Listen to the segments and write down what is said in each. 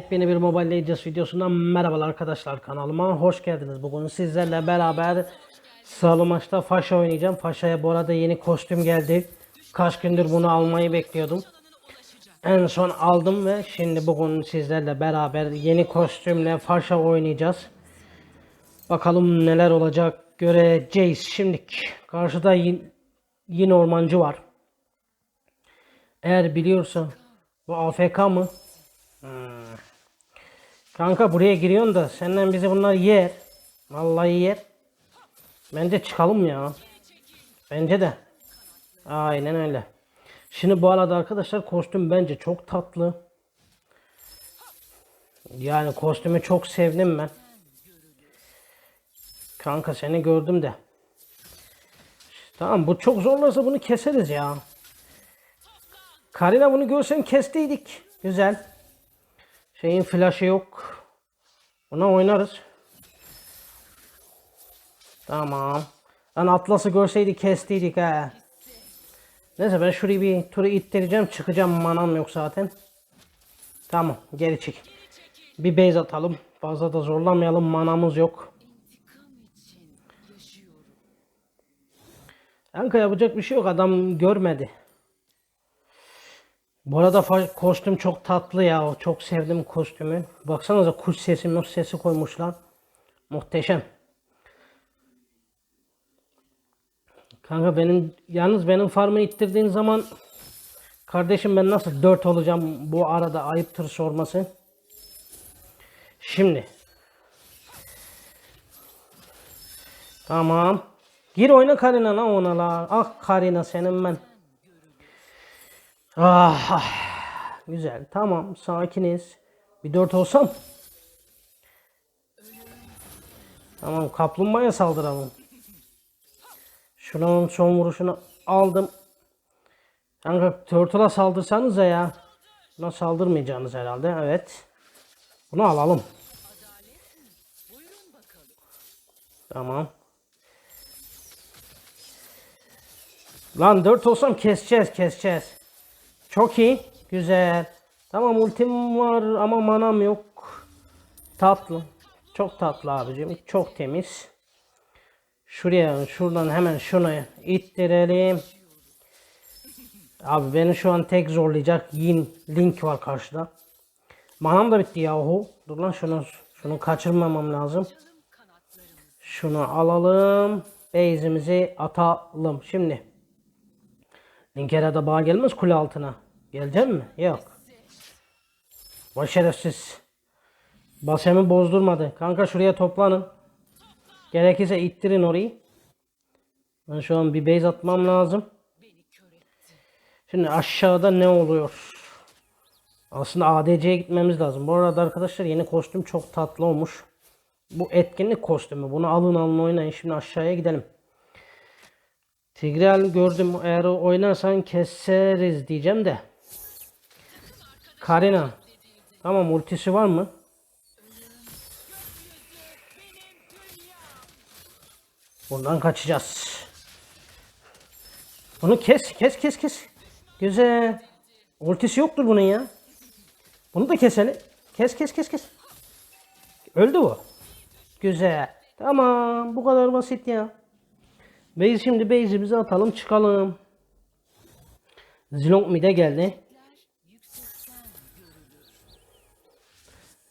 Yepyeni bir Mobile Legends videosundan merhabalar arkadaşlar kanalıma hoş geldiniz. Bugün sizlerle beraber sıralı maçta Faşa oynayacağım. Faşa'ya bu arada yeni kostüm geldi. Kaç gündür bunu almayı bekliyordum. En son aldım ve şimdi bugün sizlerle beraber yeni kostümle Faşa oynayacağız. Bakalım neler olacak göreceğiz. Şimdi karşıda yin- yine ormancı var. Eğer biliyorsa bu AFK mı? Kanka buraya giriyorsun da senden bizi bunlar yer. Vallahi yer. Bence çıkalım ya. Bence de. Aynen öyle. Şimdi bu arada arkadaşlar kostüm bence çok tatlı. Yani kostümü çok sevdim ben. Kanka seni gördüm de. Tamam bu çok zorlarsa bunu keseriz ya. Karina bunu görsen kestiydik. Güzel. Şeyin flaşı yok. Buna oynarız. Tamam. Lan Atlas'ı görseydik kestiydik ha. Neyse ben şurayı bir turu ittireceğim. Çıkacağım manam yok zaten. Tamam geri çık. Bir base atalım. Fazla da zorlamayalım. Manamız yok. Kanka yapacak bir şey yok. Adam görmedi. Bu arada kostüm çok tatlı ya. Çok sevdim kostümü. Baksanıza kuş sesi, muş sesi koymuşlar. Muhteşem. Kanka benim yalnız benim farmı ittirdiğin zaman kardeşim ben nasıl 4 olacağım bu arada ayıptır sorması. Şimdi. Tamam. Gir oyna Karina la ona la. Ah Karina senin ben. Ah, ah. Güzel. Tamam. Sakiniz. Bir dört olsam. Tamam. Kaplumbağaya saldıralım. Şunun son vuruşunu aldım. Kanka Turtle'a saldırsanıza ya. Buna saldırmayacağınız herhalde. Evet. Bunu alalım. Tamam. Lan 4 olsam keseceğiz keseceğiz. Çok iyi. Güzel. Tamam ultim var ama manam yok. Tatlı. Çok tatlı abicim. Çok temiz. Şuraya şuradan hemen şunu ittirelim. Abi beni şu an tek zorlayacak Yin Link var karşıda. Manam da bitti yahu. Dur lan şunu şunu kaçırmamam lazım. Şunu alalım. Base'imizi atalım. Şimdi. Linkere de bağ gelmez kule altına. Gelecek mi? Yok. Vay şerefsiz. Basemi bozdurmadı. Kanka şuraya toplanın. Gerekirse ittirin orayı. Ben şu an bir base atmam lazım. Şimdi aşağıda ne oluyor? Aslında ADC'ye gitmemiz lazım. Bu arada arkadaşlar yeni kostüm çok tatlı olmuş. Bu etkinlik kostümü. Bunu alın alın oynayın. Şimdi aşağıya gidelim. Tigreal gördüm. Eğer oynarsan keseriz diyeceğim de. Karina. Tamam ultisi var mı? Buradan kaçacağız. Bunu kes, kes, kes, kes. Güzel. Ultisi yoktur bunun ya. Bunu da keselim. Kes, kes, kes, kes. Öldü bu. Güzel. Tamam, bu kadar basit ya. Base şimdi base'imizi atalım, çıkalım. Zilong mid'e geldi.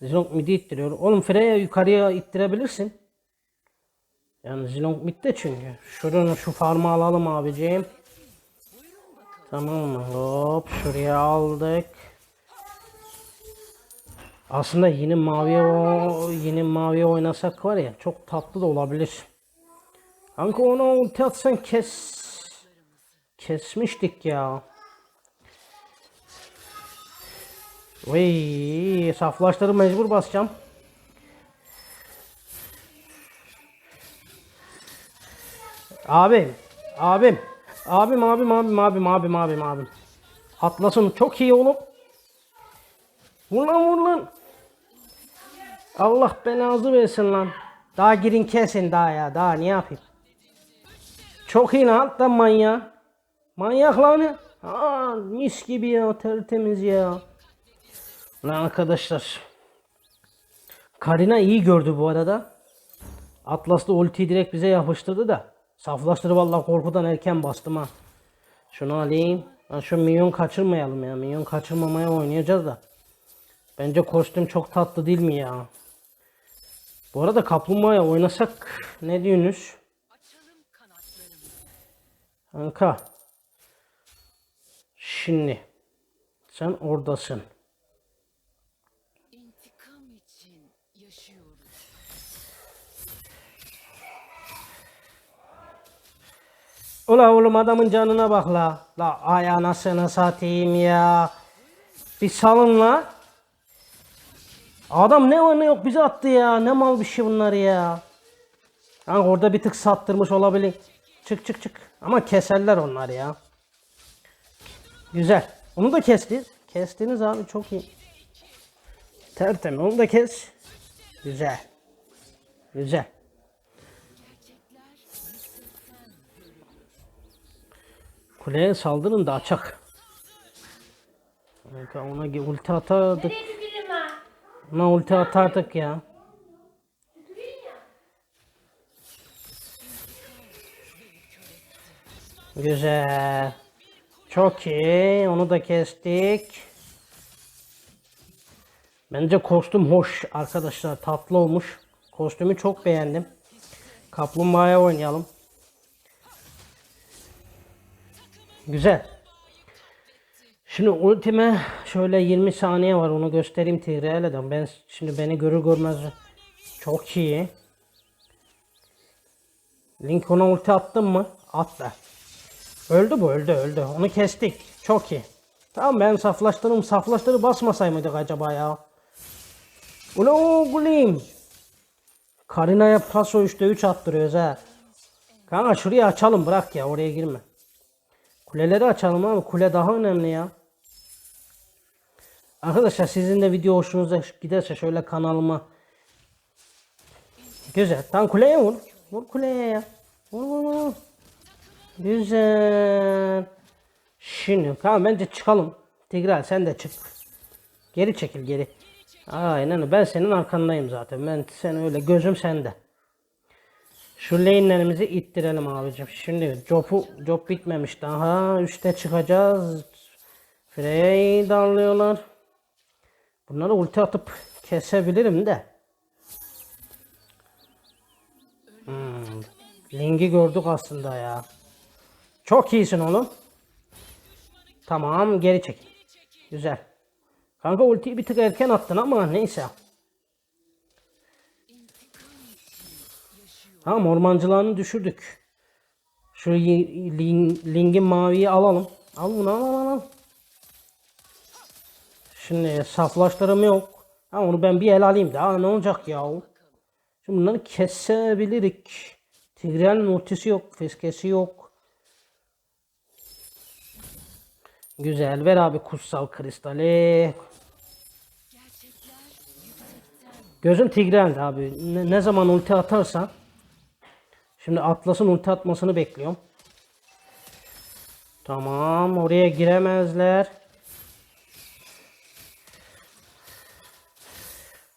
Zilong mid'i ittiriyor. Oğlum Freya yukarıya ittirebilirsin. Yani Zilong midde çünkü. Şuradan şu farmı alalım abicim. Tamam mı? Hop şuraya aldık. Aslında yeni maviye yeni maviye oynasak var ya çok tatlı da olabilir. Kanka ona ulti atsan kes kesmiştik ya. Vay saflaşları mecbur basacağım. Abim, abim, abim, abim, abim, abim, abim, abim, abim. Atlas'ın çok iyi oğlum. Vur lan vur lan. Allah belanızı versin lan. Daha girin kesin daha ya. Daha ne yapayım? Çok iyi lan da manyak. Manyak lan. Aa, mis gibi ya tertemiz ya. Lan arkadaşlar. Karina iyi gördü bu arada. Atlas da ultiyi direkt bize yapıştırdı da. Saflaştırı vallahi korkudan erken bastım ha. Şunu alayım. Ha, şu minyon kaçırmayalım ya. Minyon kaçırmamaya oynayacağız da. Bence kostüm çok tatlı değil mi ya? Bu arada kaplumbağaya oynasak ne diyorsunuz? Kanka. Şimdi. Sen oradasın. İntikam için yaşıyoruz. Ula oğlum adamın canına bak la. La ay anasını satayım ya. Bir salın la. Adam ne var ne yok bize attı ya. Ne mal bir şey bunlar ya. Ha, orada bir tık sattırmış olabilir. Çık çık çık. Ama keserler onlar ya. Güzel. Onu da kesti. Kestiniz abi çok iyi. Tertemiz. Onu da kes. Güzel. Güzel. Kuleye saldırın da açak. Ona ulti atardık. Ona ulti atardık ya. Güzel. Çok iyi. Onu da kestik. Bence kostüm hoş arkadaşlar. Tatlı olmuş. Kostümü çok beğendim. Kaplumbağaya oynayalım. Güzel. Şimdi ultime şöyle 20 saniye var onu göstereyim Tigreal'den. Ben şimdi beni görür görmez çok iyi. Link ona ulti attın mı? At be. Öldü bu öldü öldü. Onu kestik. Çok iyi. Tamam ben saflaştırım saflaştırı basmasay mıydık acaba ya? Ula o gulim. Karina'ya paso 3'te 3 attırıyoruz ha. Kanka şurayı açalım bırak ya oraya girme. Kuleleri açalım abi. Kule daha önemli ya. Arkadaşlar sizin de video hoşunuza giderse şöyle kanalıma Güzel. Tam kuleye vur. Vur kuleye ya. Vur vur vur. Güzel. Şimdi tamam bence çıkalım. Tigral sen de çık. Geri çekil geri. Aynen ben senin arkandayım zaten. Ben sen öyle gözüm sende. Şu lane'lerimizi ittirelim abicim. Şimdi jobu job bitmemiş daha. Üste çıkacağız. Frey darlıyorlar. Bunları ulti atıp kesebilirim de. Hmm. Ling'i gördük aslında ya. Çok iyisin oğlum. Tamam geri çek. Güzel. Kanka ultiyi bir tık erken attın ama neyse. Tamam ormancılarını düşürdük. Şu ling, Ling'in maviyi alalım. Al bunu al al al. Şimdi saflaştırım yok. Ha onu ben bir el alayım daha ne olacak ya? Şimdi bunları kesebilirik. Tigreal'in ultisi yok, fiskesi yok. Güzel ver abi kutsal kristali. Gözüm Tigreal'de abi. Ne, ne zaman ulti atarsa. Şimdi Atlas'ın ulti atmasını bekliyorum. Tamam oraya giremezler.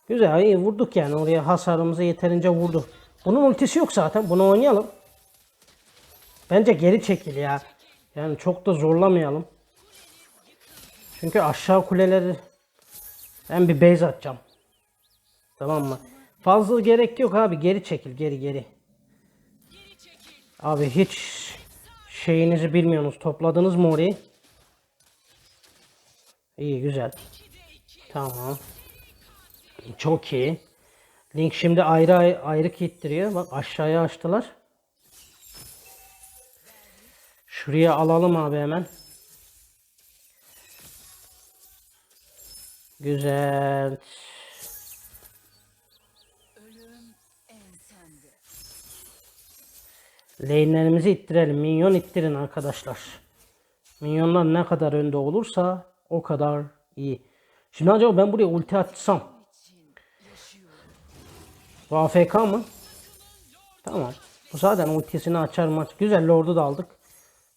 Güzel iyi vurduk yani oraya hasarımızı yeterince vurdu. Bunun ultisi yok zaten bunu oynayalım. Bence geri çekil ya. Yani çok da zorlamayalım. Çünkü aşağı kuleleri ben bir base atacağım. Tamam mı? Fazla gerek yok abi geri çekil geri geri. Abi hiç şeyinizi bilmiyorsunuz. Topladınız mı orayı? İyi güzel. Tamam. Çok iyi. Link şimdi ayrı ayrı, gittiriyor. Bak aşağıya açtılar. Şuraya alalım abi hemen. Güzel. Lane'lerimizi ittirelim. Minyon ittirin arkadaşlar. Minyonlar ne kadar önde olursa o kadar iyi. Şimdi acaba ben buraya ulti atsam. Bu AFK mı? Tamam. Bu zaten ultisini açar maç. Güzel Lord'u da aldık.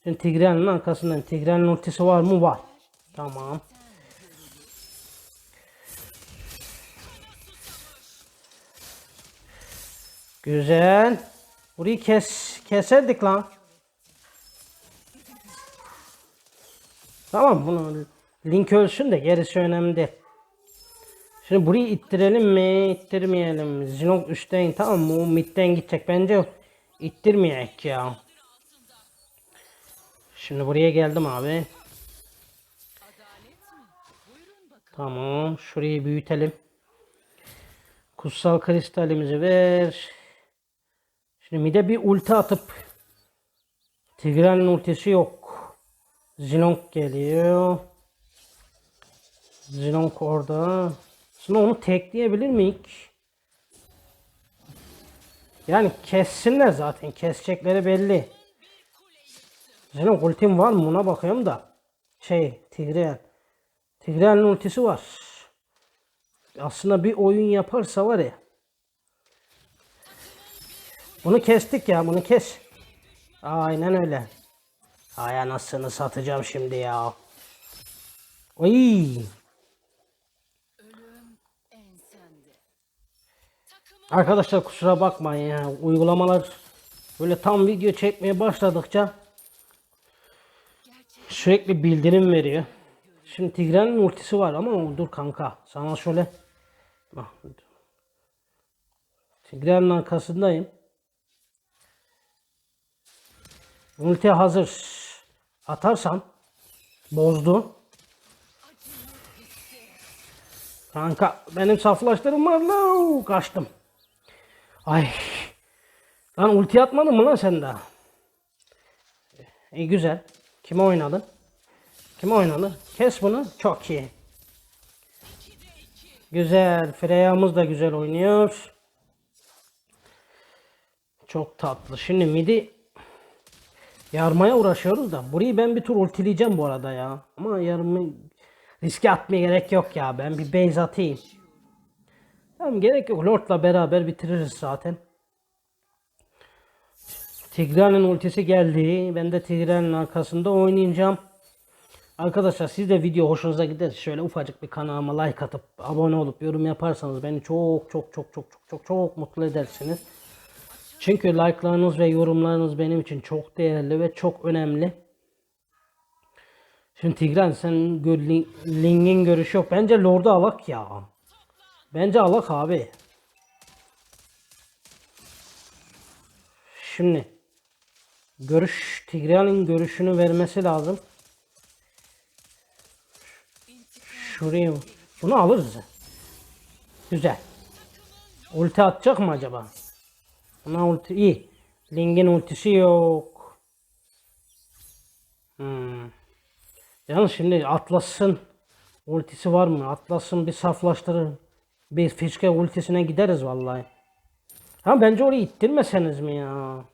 Şimdi Tigreal'in arkasından. Tigreal'in ultisi var mı? Var. Tamam. Güzel. Burayı kes keserdik lan. Tamam bunu link ölsün de gerisi önemli değil. Şimdi burayı ittirelim mi? İttirmeyelim? Zinok üstten tamam mı? O midden gidecek. Bence ittirmeyek ya. Şimdi buraya geldim abi. Tamam. Şurayı büyütelim. Kutsal kristalimizi ver. Şimdi mide bir ulti atıp Tigreal'in ultisi yok. Zinok geliyor. Zinok orada. Şimdi onu tekleyebilir miyik? Yani kessinler zaten. Kesecekleri belli. Zinok ultim var mı? Ona bakıyorum da. Şey Tigreal. Tigreal'in ultisi var. Aslında bir oyun yaparsa var ya. Bunu kestik ya. Bunu kes. Aynen öyle. Ay anasını satacağım şimdi ya. Ensende. Arkadaşlar kusura bakmayın ya. Uygulamalar böyle tam video çekmeye başladıkça sürekli bildirim veriyor. Şimdi Tigre'nin ultisi var ama dur kanka. Sana şöyle Bak. Tigre'nin arkasındayım. Ulti hazır. Atarsam bozdu. Kanka benim saflaştırım var lan. Kaçtım. Ay. Lan ulti atmadın mı lan sen daha? İyi güzel. Kime oynadın? Kime oynadın? Kes bunu. Çok iyi. Güzel. Freya'mız da güzel oynuyor. Çok tatlı. Şimdi midi yarmaya uğraşıyoruz da. Burayı ben bir tur ultileyeceğim bu arada ya. Ama yarımı riske atmaya gerek yok ya. Ben bir base atayım. Tamam gerek yok. Lord'la beraber bitiririz zaten. Tigreal'in ultisi geldi. Ben de Tigreal'in arkasında oynayacağım. Arkadaşlar siz de video hoşunuza gider. Şöyle ufacık bir kanalıma like atıp abone olup yorum yaparsanız beni çok çok çok çok çok çok çok mutlu edersiniz. Çünkü like'larınız ve yorumlarınız benim için çok değerli ve çok önemli. Şimdi Tigran sen Ling'in görüşü yok. Bence Lord'u alak ya. Bence alak abi. Şimdi görüş Tigreal'in görüşünü vermesi lazım. Şuraya bunu alırız. Güzel. Ulti atacak mı acaba? Buna ulti iyi. Ling'in ultisi yok. Hmm. Yalnız şimdi Atlas'ın ultisi var mı? Atlas'ın bir saflaştırır. Bir fiske ultisine gideriz vallahi. Ha bence orayı ittirmeseniz mi ya?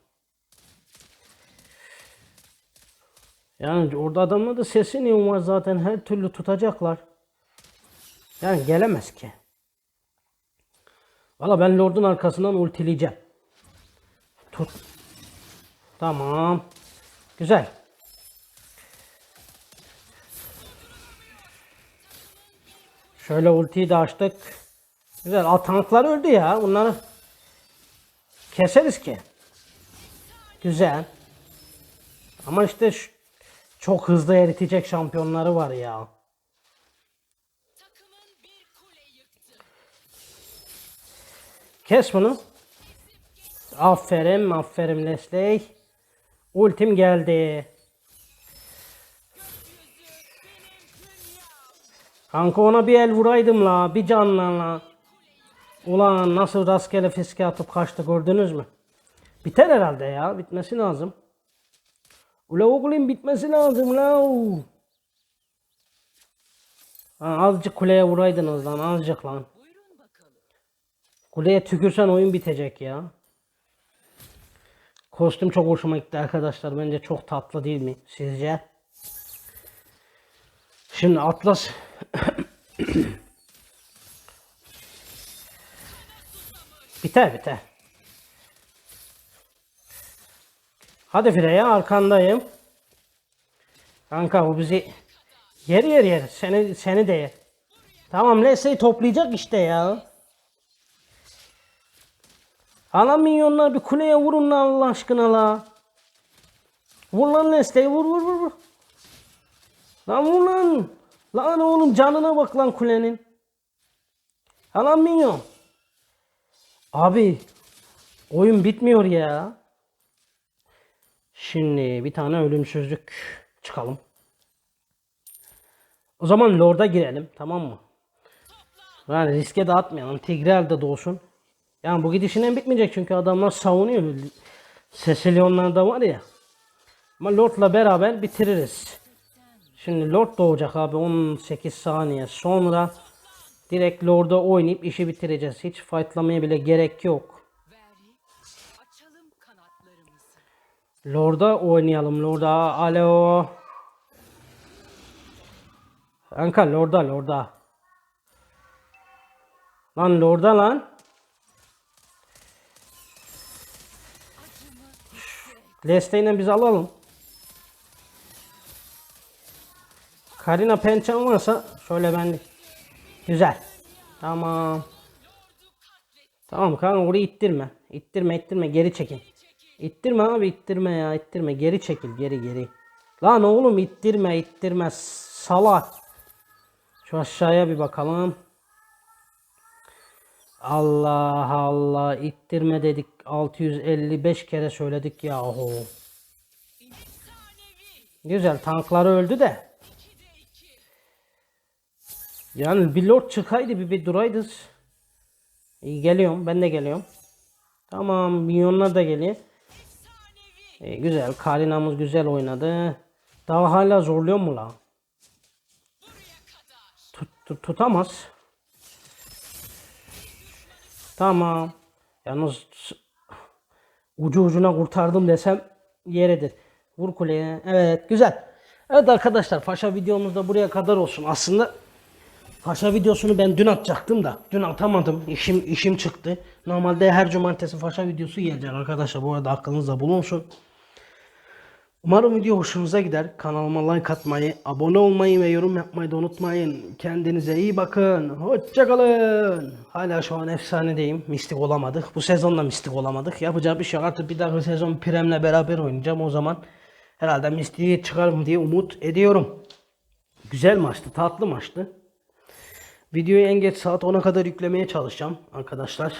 Yani orada adamlar da sesi var zaten her türlü tutacaklar. Yani gelemez ki. Valla ben Lord'un arkasından ultileyeceğim. Tut. Tamam. Güzel. Şöyle ultiyi de açtık. Güzel. Al tanklar öldü ya. Bunları keseriz ki. Güzel. Ama işte şu- çok hızlı eritecek şampiyonları var ya. Kes bunu. Aferin, aferin Leslie. Ultim geldi. Kanka ona bir el vuraydım la, bir canla la. Ulan nasıl rastgele fiske atıp kaçtı gördünüz mü? Biter herhalde ya, bitmesi lazım. Ula oğlum bitmesi lazım la. Ha, azıcık kuleye vuraydınız lan, azıcık lan. Kuleye tükürsen oyun bitecek ya. Kostüm çok hoşuma gitti arkadaşlar. Bence çok tatlı değil mi sizce? Şimdi Atlas biter biter. Hadi Freya arkandayım. Kanka bu bizi yer yer yer. Seni seni de. Tamam Leslie'yi toplayacak işte ya. Ana minyonlar bir kuleye vurun lan Allah aşkına la. Vur lan Leslie'yi vur vur vur. Lan vur lan. Lan oğlum canına bak lan kulenin. Alan minyon. Abi oyun bitmiyor ya. Şimdi bir tane ölümsüzlük çıkalım. O zaman Lord'a girelim tamam mı? Yani riske de atmayalım. De doğsun. Yani bu gidişinden bitmeyecek çünkü adamlar savunuyor. Sesilyonlar da var ya. Ama Lord'la beraber bitiririz. Şimdi Lord doğacak abi 18 saniye sonra direkt Lord'a oynayıp işi bitireceğiz. Hiç fightlamaya bile gerek yok. Lord'a oynayalım. Lord'a alo. Kanka Lord'a Lord'a. Lan Lord'a lan. Lestey'le biz alalım. Karina pençem varsa şöyle ben güzel. Tamam. Tamam kanka orayı ittirme. İttirme ittirme geri çekin. İttirme abi ittirme ya ittirme geri çekil geri geri. Lan oğlum ittirme ittirme salak. Şu aşağıya bir bakalım. Allah Allah ittirme dedik 655 kere söyledik yahu. Güzel tankları öldü de. Yani bir lord çıkaydı bir, bir duraydı. İyi geliyorum ben de geliyorum. Tamam milyonlar da geliyor. İyi, güzel Karina'mız güzel oynadı. Daha hala zorluyor mu la? Tut, tut- tutamaz. Tamam. Yalnız ucu ucuna kurtardım desem yeridir. Vur kuleye. Evet güzel. Evet arkadaşlar Faşa videomuz da buraya kadar olsun. Aslında Faşa videosunu ben dün atacaktım da dün atamadım. İşim işim çıktı. Normalde her cumartesi Faşa videosu gelecek arkadaşlar. Bu arada aklınızda bulunsun. Umarım video hoşunuza gider. Kanalıma like atmayı, abone olmayı ve yorum yapmayı da unutmayın. Kendinize iyi bakın. Hoşçakalın. Hala şu an efsanedeyim. Mistik olamadık. Bu sezon da mistik olamadık. Yapacağı bir şey yok. Artık bir dahaki sezon Prem'le beraber oynayacağım. O zaman herhalde mistiği çıkarım diye umut ediyorum. Güzel maçtı. Tatlı maçtı. Videoyu en geç saat 10'a kadar yüklemeye çalışacağım arkadaşlar.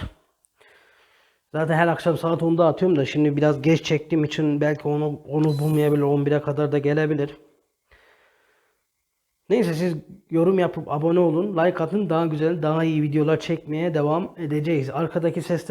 Zaten her akşam saat 10'da atıyorum da şimdi biraz geç çektiğim için belki onu onu bulmayabilir 11'e kadar da gelebilir. Neyse siz yorum yapıp abone olun, like atın. Daha güzel, daha iyi videolar çekmeye devam edeceğiz. Arkadaki sesler